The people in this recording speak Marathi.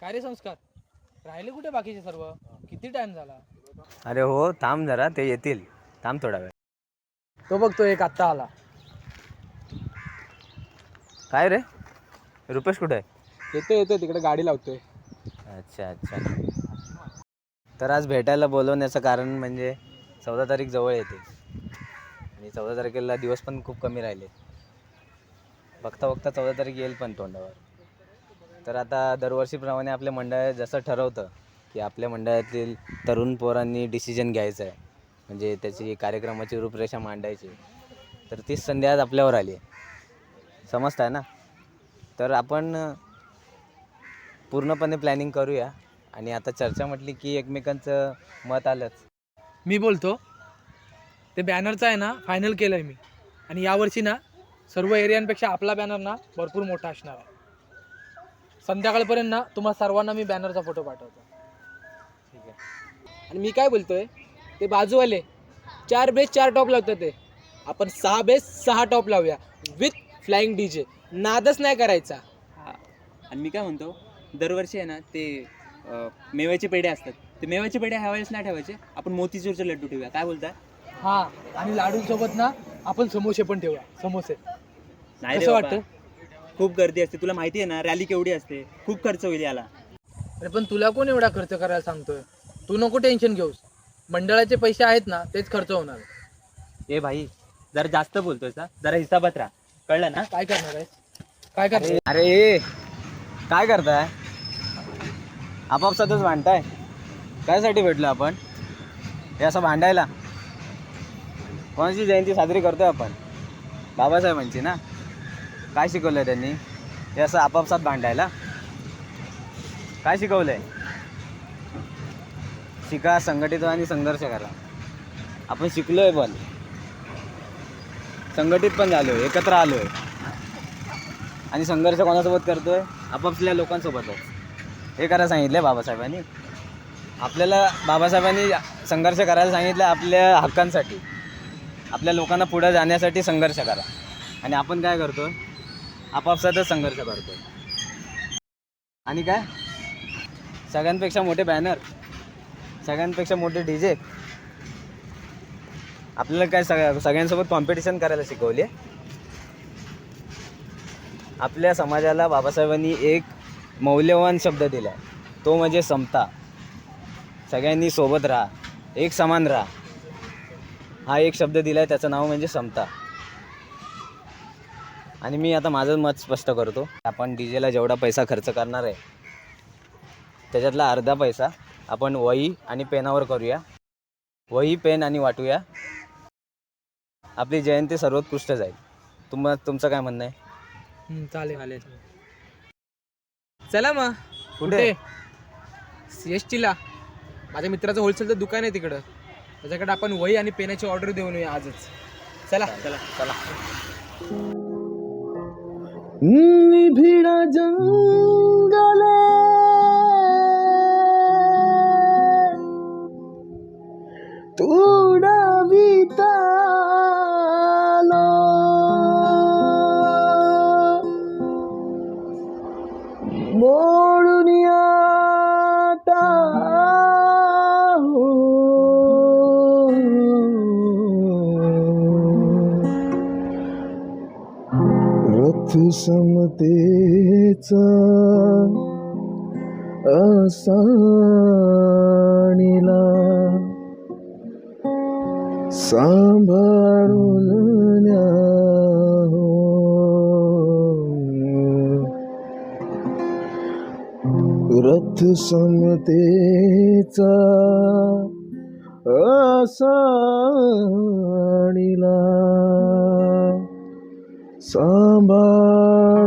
काय रे संस्कार? राहिले कुठे बाकीचे सर्व? किती टाइम झाला? अरे हो थांब जरा ते येतील. थांब थोडा वेळ. तो बघतो एक आत्ता आला. काय रे? रुपेश कुठे आहे? येतो येतो तिकडे गाडी लावतोय. अच्छा अच्छा. तर आज भेटायला बोलवण्याचं कारण म्हणजे चौदा तारीख जवळ येते. आणि चौदा तारखेला दिवस पण खूप कमी राहिले. बघता बघता चौदा तारीख येईल पण तोंडावर. तर आता दरवर्षीप्रमाणे आपल्या मंडळ जसं ठरवतं की आपल्या मंडळातील तरुण पोरांनी डिसिजन घ्यायचं आहे. म्हणजे त्याची कार्यक्रमाची रूपरेषा मांडायची. तर तीच संधी आज आपल्यावर आली आहे. समजताय ना? तर आपण पूर्णपणे प्लॅनिंग करूया. आणि आता चर्चा म्हटली की एकमेकांचं मत आलंच. मी बोलतो ते बॅनरचं आहे ना फायनल केलं आहे मी. आणि यावर्षी ना सर्व एरियांपेक्षा आपला बॅनर ना भरपूर मोठा असणार आहे. संध्याकाळपर्यंत ना तुम्हाला सर्वांना मी बॅनरचा फोटो पाठवतो. ठीक आहे. आणि मी काय बोलतोय? ते बाजूवाले चार बेस चार टॉप लावतात ते. आपण सहा बेस सहा टॉप लावूया. विथ फ्लाइंग डी जे नादच नाही करायचा. हा. आणि मी काय म्हणतो? दरवर्षी आहे ना ते अं, मेव्याचे पेढे असतात. ते मेव्याचे पेढे ह्या वेळेस नाही ठेवायचे. आपण मोतीचूरचे लड्डू ठेवूया. काय बोलताय? हां. आणि लाडूंसोबत ना आपण समोसे पण ठेवूया. समोसे. नाही कसं बाबा. वाटतं? खूप गर्दी असते. तुला माहिती आहे ना रॅली केवढी असते. खूप खर्च होईल याला. अरे पण तुला कोण एवढा खर्च करायला सांगतोय? तू नको टेन्शन घेऊस. मंडळाचे पैसे आहेत ना तेच खर्च होणार. ए भाई जरा जास्त बोलतोय जरा हिसाबात राहा. कळलं ना? काय करणार आहे काय करणार अरे ए, काय करताय? आपापसातच भांडताय? कायसाठी भेटलो आपण? हे असं भांडायला? कोणाची जयंती साजरी करतोय आपण? बाबासाहेबांची ना? काय शिकवलं आहे त्यांनी? हे असं आपापसात भांडायला? काय शिकवलं आहे शिका संघटित आणि संघर्ष करा. आपण शिकलो आहे पण. संघटित पण झालोय एकत्र आलो आहे आणि संघर्ष कोणासोबत करतोय? आपापल्या लोकांसोबतच हे करायला सांगितलं आहे बाबासाहेबांनी. आपल्याला बाबासाहेबांनी संघर्ष करायला सांगितलं आपल्या हक्कांसाठी. आपल्या लोकांना पुढे जाण्यासाठी संघर्ष करा. आणि आपण काय करतो आपापसातच संघर्ष करतो आणि काय? सगळ्यांपेक्षा मोठे बॅनर सगळ्यांपेक्षा मोठे डी जे आपल्याला काय सगळ्या सगळ्यांसोबत कॉम्पिटिशन करायला शिकवले आपल्या समाजाला बाबासाहेबांनी एक मौल्यवान शब्द दिला आहे तो म्हणजे समता. सगळ्यांनी सोबत राहा एक समान राहा. हा एक शब्द दिला आहे त्याचं नाव म्हणजे समता. आणि मी आता माझं मत स्पष्ट करतो. आपण डी जेला जेवढा पैसा खर्च करणार आहे त्याच्यातला अर्धा पैसा आपण वही आणि पेनावर करूया. वही पेन आणि वाटूया. आपली जयंती सर्वोत्कृष्ट जाईल. तुम तुमचं काय म्हणणं आहे? हम्म, चालेल चला मग. कुठे? सी एस टीला माझ्या मित्राचं होलसेलचं दुकान आहे तिकडं. त्याच्याकडे आपण वही आणि पेनाची ऑर्डर देऊन येऊया आजच. चला. चला चला. निभिडा जंगले रथ समतेचा असाणीला सांभाळून न्याहो. रथ समतेचा असाणीला Somebody.